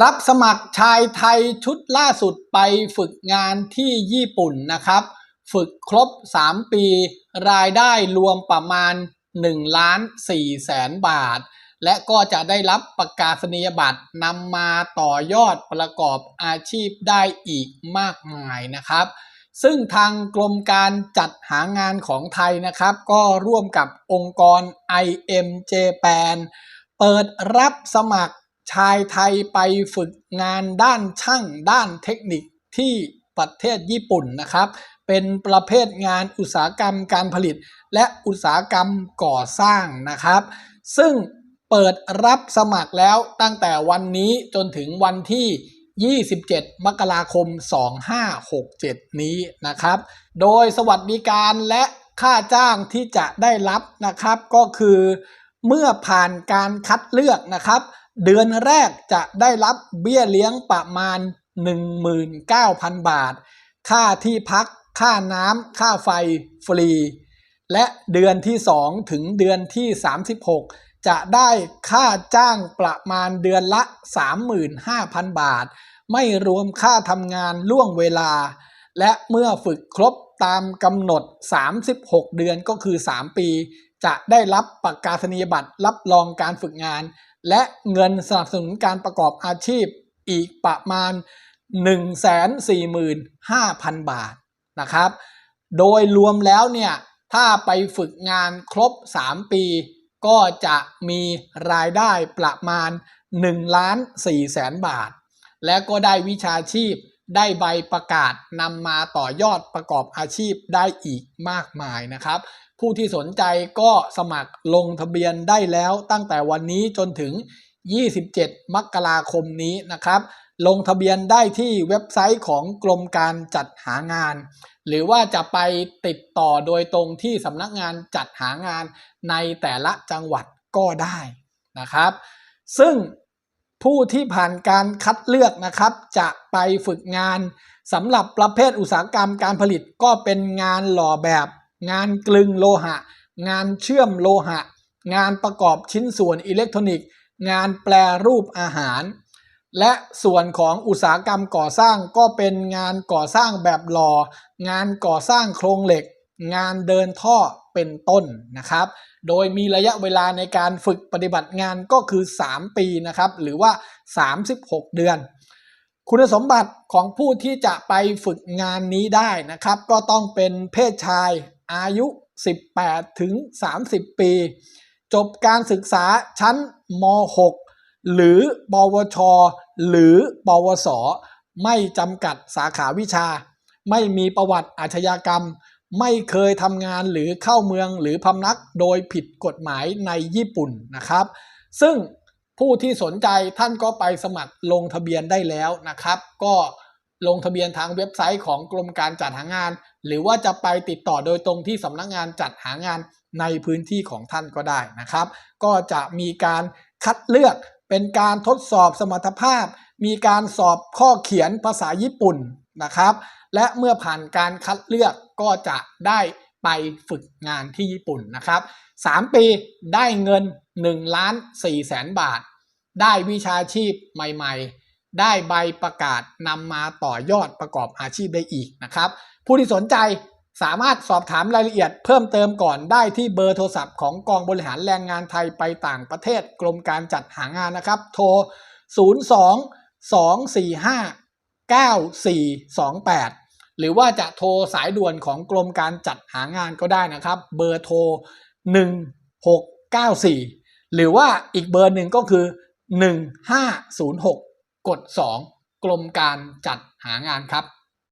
รับสมัครชายไทยชุดล่าสุดไปฝึกงานที่ญี่ปุ่นนะครับ ฝึกครบ 3 ปี รายได้รวมประมาณ1ล้าน4แสนบาท และก็จะได้รับประกาศนียบัตรนำมาต่อยอดประกอบอาชีพได้อีกมากมายนะครับ ซึ่งทางกรมการจัดหางานของไทยนะครับ ก็ร่วมกับองค์กร IM Japan เปิดรับสมัคร ชายไทยไปฝึกงานด้านช่างด้านเทคนิคที่ประเทศญี่ปุ่นนะครับ เป็นประเภทงานอุตสาหกรรมการผลิต และอุตสาหกรรมก่อสร้างนะครับ ซึ่งเปิดรับสมัครแล้วตั้งแต่วันนี้จนถึงวันที่ 27 มกราคม 2567 นี้นะครับ โดยสวัสดิการและค่าจ้างที่จะได้รับนะครับก็คือ เมื่อผ่านการคัดเลือกนะครับ เดือนแรกจะได้รับเบี้ยเลี้ยงประมาณ 19,000 บาท ค่าที่พัก ค่าน้ำ ค่าไฟฟรี และเดือนที่ 2 ถึงเดือนที่ 36 จะได้ค่าจ้างประมาณเดือนละ 35,000 บาท ไม่รวมค่าทำงานล่วงเวลา และเมื่อฝึกครบตามกำหนด 36 เดือนก็คือ 3 ปี จะได้รับประกาศนียบัตรรับรองการฝึกงาน และเงินสนับสนุนการประกอบอาชีพอีกประมาณ 145,000 บาทนะครับ โดยรวมแล้วเนี่ยถ้าไปฝึกงานครบ 3 ปี ก็จะมีรายได้ประมาณ1ล้าน4แสนบาท และก็ได้วิชาชีพได้ใบประกาศนำมาต่อยอดประกอบอาชีพได้อีกมากมายนะครับ ผู้ที่สนใจก็สมัครลงทะเบียนได้แล้วตั้งแต่วันนี้จนถึง 27 มกราคมนี้นะครับ ลงทะเบียนได้ที่เว็บไซต์ของกรมการจัดหางาน หรือว่าจะไปติดต่อโดยตรงที่สำนักงานจัดหางานในแต่ละจังหวัดก็ได้นะครับ ซึ่งผู้ที่ผ่านการคัดเลือกนะครับจะไปฝึกงานสำหรับประเภทอุตสาหกรรมการผลิตก็เป็นงานหล่อแบบ งานกลึงโลหะ งานเชื่อมโลหะ งานประกอบชิ้นส่วนอิเล็กทรอนิกส์ งานแปลรูปอาหาร และส่วนของอุตสาหกรรมก่อสร้างก็เป็นงานก่อสร้างแบบหล่องานก่อสร้างโครงเหล็ก งานเดินท่อเป็นต้นนะครับ โดยมีระยะเวลาในการฝึกปฏิบัติงานก็คือ 3 ปีนะครับ หรือว่า 36 เดือน คุณสมบัติของผู้ที่จะไปฝึกงานนี้ได้นะครับ ก็ต้องเป็นเพศชาย อายุ 18 ถึง 30 ปี จบการศึกษาชั้นม .6 หรือปวช หรือปวส ไม่จำกัดสาขาวิชา ไม่มีประวัติอาชญากรรม ไม่เคยทำงานหรือเข้าเมืองหรือพำนักโดยผิดกฎหมายในญี่ปุ่นนะครับ ซึ่งผู้ที่สนใจท่านก็ไปสมัครลงทะเบียนได้แล้วนะครับ ก็ ลงทะเบียนทางเว็บไซต์ของกรมการจัดหางาน หรือว่าจะไปติดต่อโดยตรงที่สำนักงานจัดหางานในพื้นที่ของท่านก็ได้นะครับ ก็จะมีการคัดเลือกเป็นการทดสอบสมรรถภาพ มีการสอบข้อเขียนภาษาญี่ปุ่นนะครับ และเมื่อผ่านการคัดเลือกก็จะได้ไปฝึกงานที่ญี่ปุ่นนะครับ 3 ปีได้เงิน1ล้าน4แสนบาท ได้วิชาชีพใหม่ ๆ ได้ใบประกาศนำมาต่อยอดประกอบอาชีพได้อีกนะครับ ผู้ที่สนใจสามารถสอบถามรายละเอียดเพิ่มเติมก่อนได้ที่เบอร์โทรศัพท์ของกองบริหารแรงงานไทยไปต่างประเทศกรมการจัดหางานนะครับ โทร 02 245 9428 หรือว่าจะโทรสายด่วนของกรมการจัดหางานก็ได้นะครับ เบอร์โทร 1694 หรือว่าอีกเบอร์หนึ่งก็คือ 1506 กด2กรมการจัดหางานครับ